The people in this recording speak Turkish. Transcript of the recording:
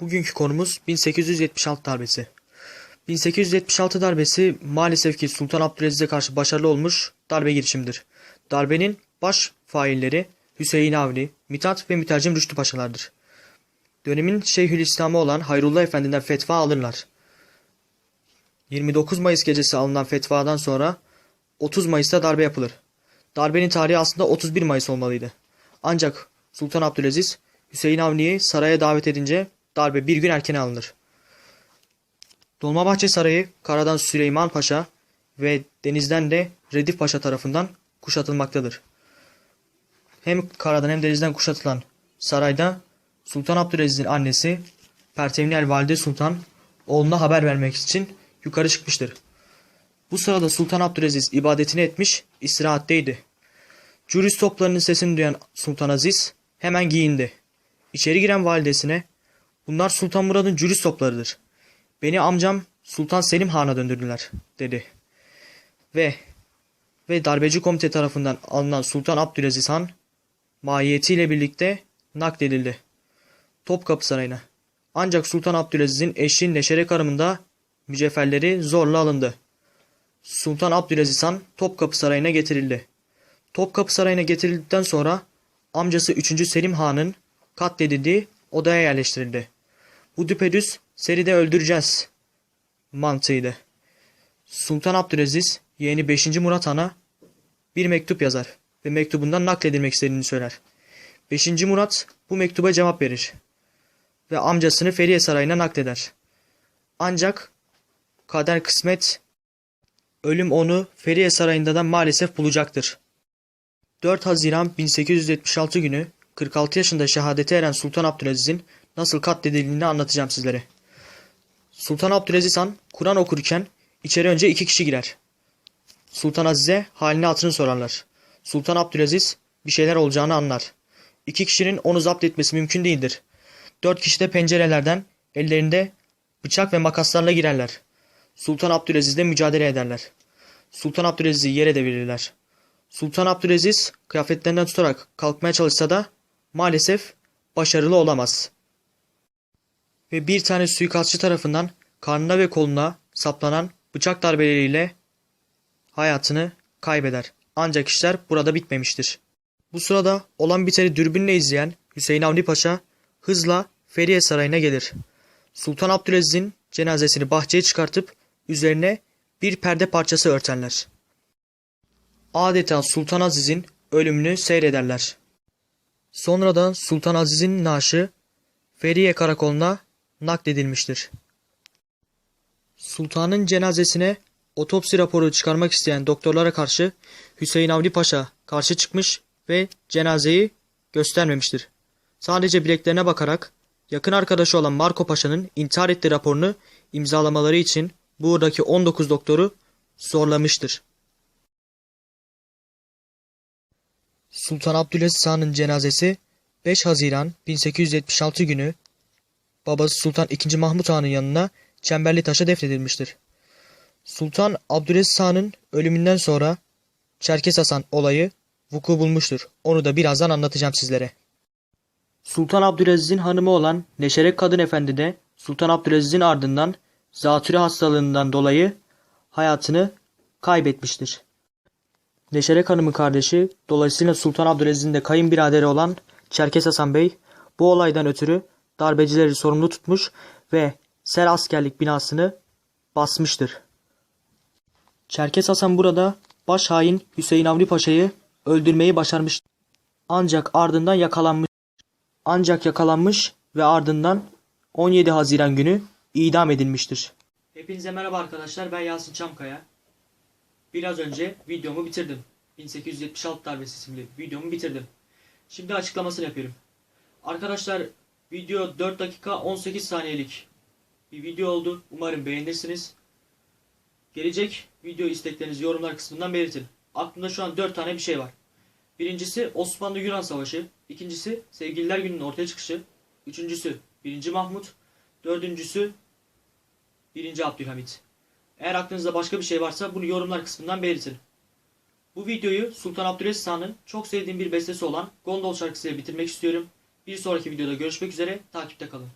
Bugünkü konumuz 1876 darbesi. 1876 darbesi maalesef ki Sultan Abdülaziz'e karşı başarılı olmuş darbe girişimidir. Darbenin baş failleri Hüseyin Avni, Mithat ve Mütercim Rüştü Paşalardır. Dönemin Şeyhülislam'ı olan Hayrullah Efendi'den fetva alırlar. 29 Mayıs gecesi alınan fetvadan sonra 30 Mayıs'ta darbe yapılır. Darbenin tarihi aslında 31 Mayıs olmalıydı. Ancak Sultan Abdülaziz Hüseyin Avni'yi saraya davet edince darbe bir gün erken alınır. Dolmabahçe Sarayı karadan Süleyman Paşa ve denizden de Redif Paşa tarafından kuşatılmaktadır. Hem karadan hem denizden kuşatılan sarayda Sultan Abdülaziz'in annesi Pertevniyel Valide Sultan oğluna haber vermek için yukarı çıkmıştır. Bu sırada Sultan Abdülaziz ibadetini etmiş, istirahatteydi. Cürüz toplarının sesini duyan Sultan Aziz hemen giyindi. İçeri giren validesine bunlar Sultan Murad'ın cürüz toplarıdır. Beni amcam Sultan Selim Han'a döndürdüler dedi. Ve ve darbeci komite tarafından alınan Sultan Abdülaziz Han mahiyetiyle birlikte nakledildi. Topkapı Sarayı'na. Ancak Sultan Abdülaziz'in eşliğin Neşerek Harımı'nda mücevherleri zorla alındı. Sultan Abdülaziz Han Topkapı Sarayı'na getirildi. Topkapı Sarayı'na getirildikten sonra amcası 3. Selim Han'ın katledildiği odaya yerleştirildi. Bu düpedüz seride öldüreceğiz mantığıydı. Sultan Abdülaziz yeğeni 5. Murat Han'a bir mektup yazar ve mektubundan nakledilmek istediğini söyler. 5. Murat bu mektuba cevap verir ve amcasını Feriye Sarayı'na nakleder. Ancak kader kısmet ölüm onu Feriye Sarayı'nda da maalesef bulacaktır. 4 Haziran 1876 günü 46 yaşında şehadete eren Sultan Abdülaziz'in nasıl katledildiğini anlatacağım sizlere. Sultan Abdülaziz Han Kur'an okurken içeri önce iki kişi girer. Sultan Aziz'e halini hatırını sorarlar. Sultan Abdülaziz bir şeyler olacağını anlar. İki kişinin onu zapt etmesi mümkün değildir. Dört kişi de pencerelerden ellerinde bıçak ve makaslarla girerler. Sultan Abdülaziz'le mücadele ederler. Sultan Abdülaziz'i yere devirirler. Sultan Abdülaziz kıyafetlerinden tutarak kalkmaya çalışsa da maalesef başarılı olamaz. Ve bir tane suikastçı tarafından karnına ve koluna saplanan bıçak darbeleriyle hayatını kaybeder. Ancak işler burada bitmemiştir. Bu sırada olan biteni dürbünle izleyen Hüseyin Avni Paşa hızla Feriye Sarayı'na gelir. Sultan Abdülaziz'in cenazesini bahçeye çıkartıp üzerine bir perde parçası örterler. Adeta Sultan Aziz'in ölümünü seyrederler. Sonradan Sultan Aziz'in naaşı Feriye Karakolu'na nakledilmiştir. Sultanın cenazesine otopsi raporu çıkarmak isteyen doktorlara karşı Hüseyin Avni Paşa karşı çıkmış ve cenazeyi göstermemiştir. Sadece bileklerine bakarak yakın arkadaşı olan Marco Paşa'nın intihar ettiği raporunu imzalamaları için buradaki 19 doktoru zorlamıştır. Sultan Abdülaziz Han'ın cenazesi 5 Haziran 1876 günü babası Sultan II. Mahmut Han'ın yanına Çemberli Taş'a defnedilmiştir. Sultan Abdülaziz Han'ın ölümünden sonra Çerkes Hasan olayı vuku bulmuştur. Onu da birazdan anlatacağım sizlere. Sultan Abdülaziz'in hanımı olan Neşerek Kadın Efendi de Sultan Abdülaziz'in ardından zatürre hastalığından dolayı hayatını kaybetmiştir. Neşerek Hanım'ın kardeşi dolayısıyla Sultan Abdülaziz'in de kayınbiraderi olan Çerkes Hasan Bey bu olaydan ötürü darbecileri sorumlu tutmuş ve Ser askerlik binasını basmıştır. Çerkes Hasan burada baş hain Hüseyin Avni Paşa'yı öldürmeyi başarmış. Ancak ardından yakalanmış. Ancak yakalanmış ve ardından 17 Haziran günü idam edilmiştir. Hepinize merhaba arkadaşlar ben Yasin Çamkaya. Biraz önce videomu bitirdim. 1876 darbesi isimli videomu bitirdim. Şimdi açıklamasını yapıyorum. Arkadaşlar video 4 dakika 18 saniyelik bir video oldu. Umarım beğenirsiniz. Gelecek video isteklerinizi yorumlar kısmından belirtin. Aklımda şu an 4 tane bir şey var. Birincisi Osmanlı-Yunan Savaşı. İkincisi Sevgililer Günü'nün ortaya çıkışı. Üçüncüsü 1. Mahmut. Dördüncüsü 1. Abdülhamit. Eğer aklınızda başka bir şey varsa bunu yorumlar kısmından belirtin. Bu videoyu Sultan Abdülaziz Han'ın çok sevdiğim bir bestesi olan Gondol şarkısıyla bitirmek istiyorum. Bir sonraki videoda görüşmek üzere. Takipte kalın.